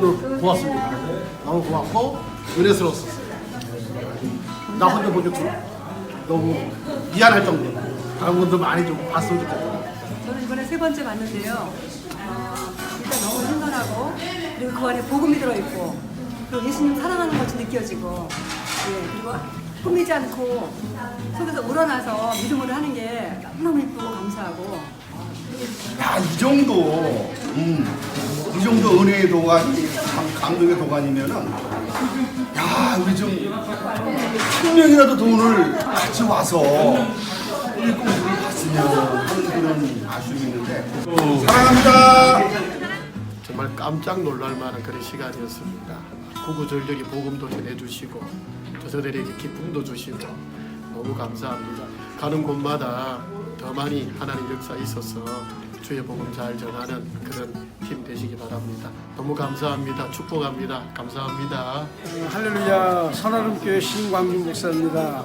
고맙습니다. 너무 고맙고 은혜스러웠었어요. 나 혼자 보기 좀 너무 미안할 정도로 다른 분들 많이 좀 봤으면 좋겠다. 저는 이번에 세 번째 봤는데요. 어, 일단 너무 신선하고 그리고 그 안에 복음이 들어있고 그리고 예수님 사랑하는 것이 느껴지고 예, 그리고 꾸미지 않고 속에서 우러나서 믿음으로 하는 게 너무너무 이쁘고 감사하고 야, 이 정도, 음, 이 은혜의 도가니, 감, 감동의 도가니면은, 야, 우리 좀, 한 명이라도 돈을 같이 와서, 우리 공부를 봤으면 하는 그런 아쉬움이 있는데, 사랑합니다. 정말 깜짝 놀랄 만한 그런 시간이었습니다. 구구절절히 복음도 전해주시고 또 저들에게 기쁨도 주시고 너무 감사합니다. 가는 곳마다 더 많이 하나님 역사 있어서 주의 복음 잘 전하는 그런 팀 되시기 바랍니다. 너무 감사합니다. 축복합니다. 감사합니다. 할렐루야 선하름교회 신광준 목사입니다.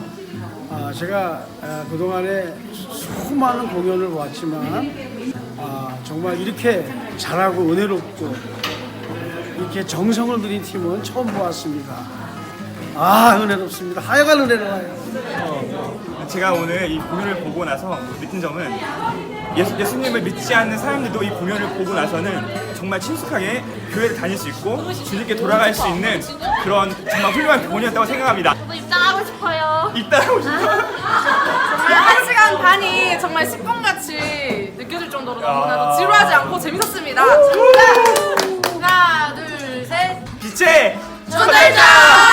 아, 제가 아, 그동안에 수많은 공연을 보았지만 아, 정말 이렇게 잘하고 은혜롭고 이렇게 정성을 들인 팀은 처음 보았습니다. 아 은혜 높습니다. 하여간 은혜를 하여. 어, 제가 오늘 이 공연을 보고 나서 느낀 점은 예수, 예수님을 믿지 않는 사람들도 이 공연을 보고 나서는 정말 친숙하게 교회를 다닐 수 있고 주님께 돌아갈 수 있는 그런 정말 훌륭한 공연이었다고 생각합니다. 입단하고 싶어요. 입단하고 싶어요. 아. 한 시간 반이 정말 10분 같이 느껴질 정도로 너무나도 아. 지루하지 않고 재밌었습니다. 하나, 둘, 셋. 빛의 초대장!